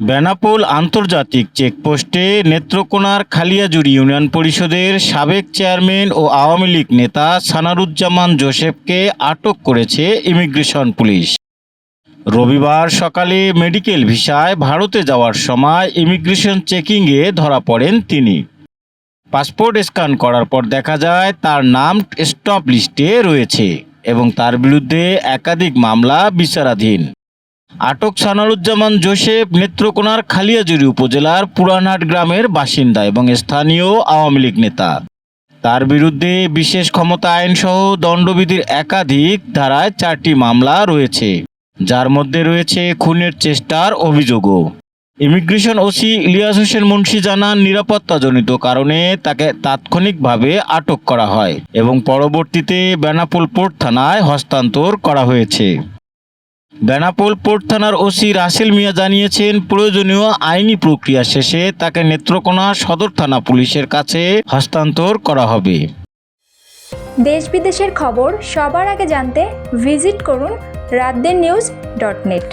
বেনাপোল আন্তর্জাতিক চেকপোস্টে নেত্রকোনার খালিয়াজুড়ি ইউনিয়ন পরিষদের সাবেক চেয়ারম্যান ও আওয়ামী লীগ নেতা সানারুজ্জামান জোসেফকে আটক করেছে ইমিগ্রেশন পুলিশ। রবিবার সকালে মেডিকেল ভিসায় ভারতে যাওয়ার সময় ইমিগ্রেশন চেকিংয়ে ধরা পড়েন তিনি। পাসপোর্ট স্ক্যান করার পর দেখা যায় তার নাম স্টপ লিস্টে রয়েছে এবং তার বিরুদ্ধে একাধিক মামলা বিচারাধীন। আটক সানারুজ্জামান জোসেফ নেত্রকোনার খালিয়াজুরি উপজেলার পুরানহাট গ্রামের বাসিন্দা এবং স্থানীয় আওয়ামী লীগ নেতা। তার বিরুদ্ধে বিশেষ ক্ষমতা আইনসহ দণ্ডবিধির একাধিক ধারায় চারটি মামলা রয়েছে, যার মধ্যে রয়েছে খুনের চেষ্টার অভিযোগও। ইমিগ্রেশন ওসি ইলিয়াস হোসেন মুন্সি জানান, নিরাপত্তাজনিত কারণে তাকে তাৎক্ষণিকভাবে আটক করা হয় এবং পরবর্তীতে বেনাপোল পোর্ট থানায় হস্তান্তর করা হয়েছে। বেনাপোল পোর্ট থানার ওসি রাসেল মিয়া জানিয়েছেন, প্রয়োজনীয় আইনি প্রক্রিয়া শেষে তাকে নেত্রকোনা সদর থানা পুলিশের কাছে হস্তান্তর করা হবে। দেশ বিদেশের খবর সবার আগে জানতে ভিজিট করুন রাদ্দেন নিউজ ডট নেট।